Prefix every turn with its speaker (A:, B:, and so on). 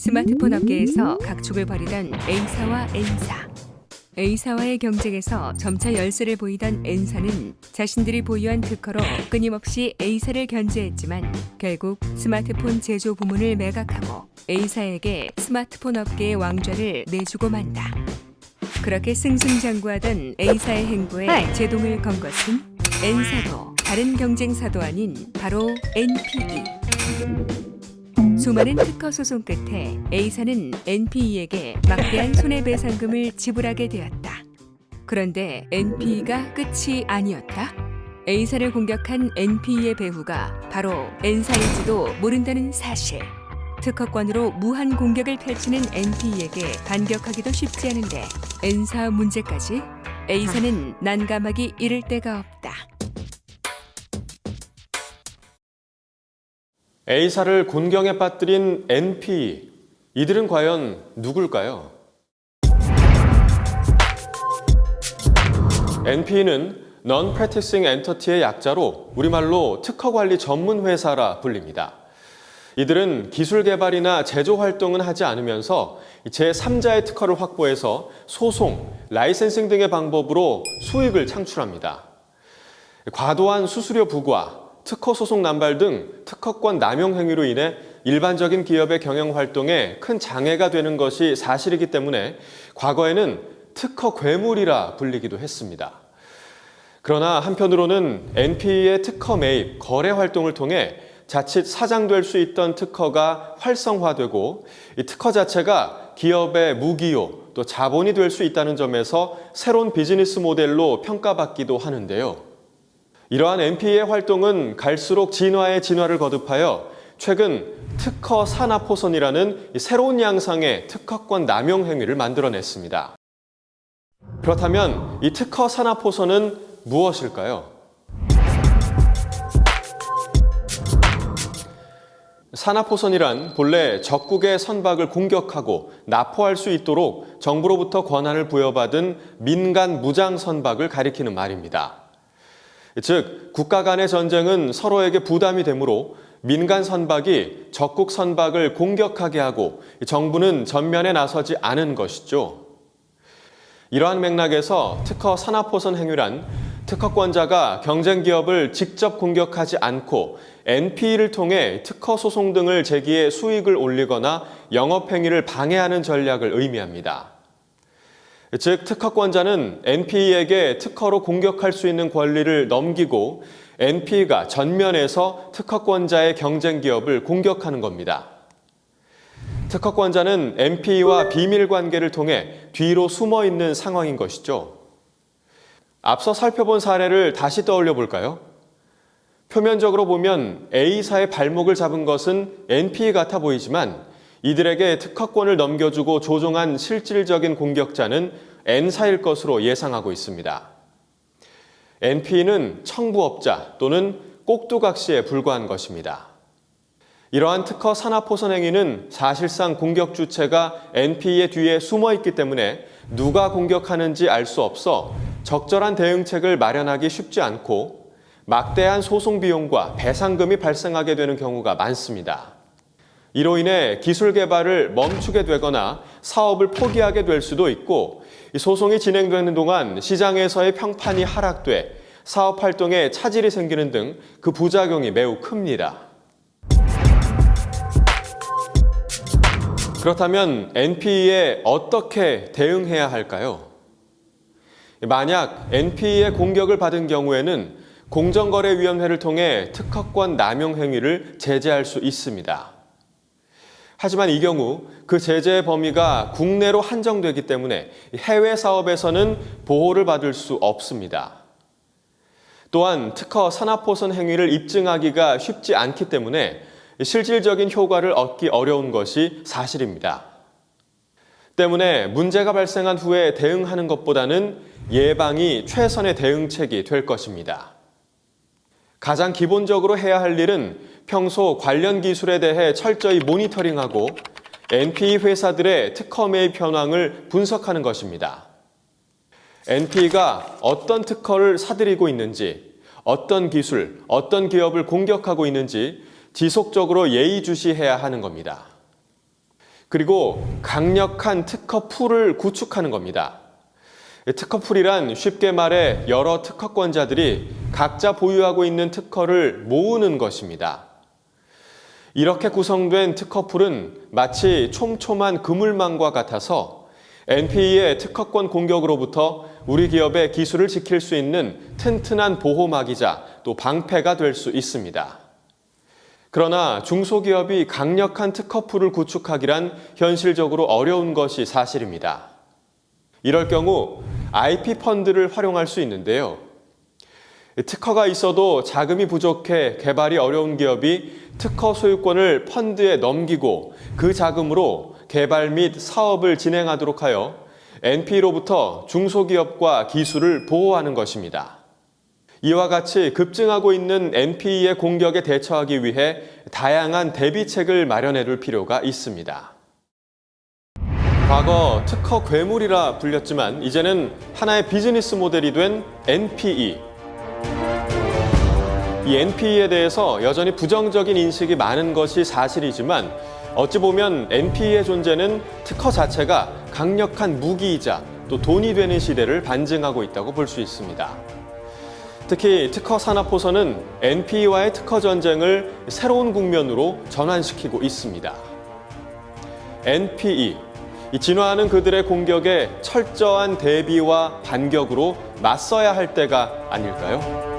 A: 스마트폰 업계에서 각축을 벌이던 A사와 N사. A사와의 경쟁에서 점차 열세를 보이던 N사는 자신들이 보유한 특허로 끊임없이 A사를 견제했지만 결국 스마트폰 제조 부문을 매각하고 A사에게 스마트폰 업계의 왕좌를 내주고 만다. 그렇게 승승장구하던 A사의 행보에 제동을 건 것은 N사도 다른 경쟁사도 아닌 바로 NPE. 수많은 특허 소송 끝에 A사는 NPE에게 막대한 손해배상금을 지불하게 되었다. 그런데 NPE가 끝이 아니었다. A사를 공격한 NPE의 배후가 바로 N사일지도 모른다는 사실. 특허권으로 무한 공격을 펼치는 NPE에게 반격하기도 쉽지 않은데 N사 문제까지 A사는 난감하기 이를 데가 없다.
B: A사를 곤경에 빠뜨린 NP. 이들은 과연 누굴까요? NP는 Non-Practicing Entity의 약자로 우리말로 특허관리 전문 회사라 불립니다. 이들은 기술 개발이나 제조 활동은 하지 않으면서 제3자의 특허를 확보해서 소송, 라이센싱 등의 방법으로 수익을 창출합니다. 과도한 수수료 부과, 특허 소송 남발 등 특허권 남용 행위로 인해 일반적인 기업의 경영 활동에 큰 장애가 되는 것이 사실이기 때문에 과거에는 특허 괴물이라 불리기도 했습니다. 그러나 한편으로는 NPE의 특허 매입, 거래 활동을 통해 자칫 사장될 수 있던 특허가 활성화되고 이 특허 자체가 기업의 무기요 또 자본이 될 수 있다는 점에서 새로운 비즈니스 모델로 평가받기도 하는데요. 이러한 NP의 활동은 갈수록 진화의 진화를 거듭하여 최근 특허 산업호선이라는 이 새로운 양상의 특허권 남용 행위를 만들어냈습니다. 그렇다면 이 특허 산업호선은 무엇일까요? 산업호선이란 본래 적국의 선박을 공격하고 납포할 수 있도록 정부로부터 권한을 부여받은 민간 무장 선박을 가리키는 말입니다. 즉, 국가 간의 전쟁은 서로에게 부담이 되므로 민간 선박이 적국 선박을 공격하게 하고 정부는 전면에 나서지 않은 것이죠. 이러한 맥락에서 특허 산업호선 행위란 특허권자가 경쟁 기업을 직접 공격하지 않고 NP를 통해 특허 소송 등을 제기해 수익을 올리거나 영업 행위를 방해하는 전략을 의미합니다. 즉 특허권자는 NPE에게 특허로 공격할 수 있는 권리를 넘기고 NPE가 전면에서 특허권자의 경쟁 기업을 공격하는 겁니다. 특허권자는 NPE와 비밀 관계를 통해 뒤로 숨어 있는 상황인 것이죠. 앞서 살펴본 사례를 다시 떠올려 볼까요? 표면적으로 보면 A사의 발목을 잡은 것은 NPE 같아 보이지만 이들에게 특허권을 넘겨주고 조종한 실질적인 공격자는 N사일 것으로 예상하고 있습니다. NP는 청부업자 또는 꼭두각시에 불과한 것입니다. 이러한 특허 산업호선 행위는 사실상 공격 주체가 NP의 뒤에 숨어 있기 때문에 누가 공격하는지 알 수 없어 적절한 대응책을 마련하기 쉽지 않고 막대한 소송 비용과 배상금이 발생하게 되는 경우가 많습니다. 이로 인해 기술 개발을 멈추게 되거나 사업을 포기하게 될 수도 있고 소송이 진행되는 동안 시장에서의 평판이 하락돼 사업 활동에 차질이 생기는 등 그 부작용이 매우 큽니다. 그렇다면 NPE에 어떻게 대응해야 할까요? 만약 NPE의 공격을 받은 경우에는 공정거래위원회를 통해 특허권 남용 행위를 제재할 수 있습니다. 하지만 이 경우 그 제재의 범위가 국내로 한정되기 때문에 해외 사업에서는 보호를 받을 수 없습니다. 또한 특허 산업호선 행위를 입증하기가 쉽지 않기 때문에 실질적인 효과를 얻기 어려운 것이 사실입니다. 때문에 문제가 발생한 후에 대응하는 것보다는 예방이 최선의 대응책이 될 것입니다. 가장 기본적으로 해야 할 일은 평소 관련 기술에 대해 철저히 모니터링하고 NPE 회사들의 특허 매입 현황을 분석하는 것입니다. NPE가 어떤 특허를 사들이고 있는지, 어떤 기술, 어떤 기업을 공격하고 있는지 지속적으로 예의주시해야 하는 겁니다. 그리고 강력한 특허 풀을 구축하는 겁니다. 특허 풀이란 쉽게 말해 여러 특허권자들이 각자 보유하고 있는 특허를 모으는 것입니다. 이렇게 구성된 특허풀은 마치 촘촘한 그물망과 같아서 NPE의 특허권 공격으로부터 우리 기업의 기술을 지킬 수 있는 튼튼한 보호막이자 또 방패가 될 수 있습니다. 그러나 중소기업이 강력한 특허풀을 구축하기란 현실적으로 어려운 것이 사실입니다. 이럴 경우 IP 펀드를 활용할 수 있는데요. 특허가 있어도 자금이 부족해 개발이 어려운 기업이 특허 소유권을 펀드에 넘기고 그 자금으로 개발 및 사업을 진행하도록 하여 NP로부터 중소기업과 기술을 보호하는 것입니다. 이와 같이 급증하고 있는 NPE의 공격에 대처하기 위해 다양한 대비책을 마련해 둘 필요가 있습니다. 과거 특허 괴물이라 불렸지만 이제는 하나의 비즈니스 모델이 된 NPE. 이 NPE에 대해서 여전히 부정적인 인식이 많은 것이 사실이지만 어찌 보면 NPE의 존재는 특허 자체가 강력한 무기이자 또 돈이 되는 시대를 반증하고 있다고 볼 수 있습니다. 특히 특허 산업호선은 NPE와의 특허 전쟁을 새로운 국면으로 전환시키고 있습니다. NPE 이 진화하는 그들의 공격에 철저한 대비와 반격으로 맞서야 할 때가 아닐까요?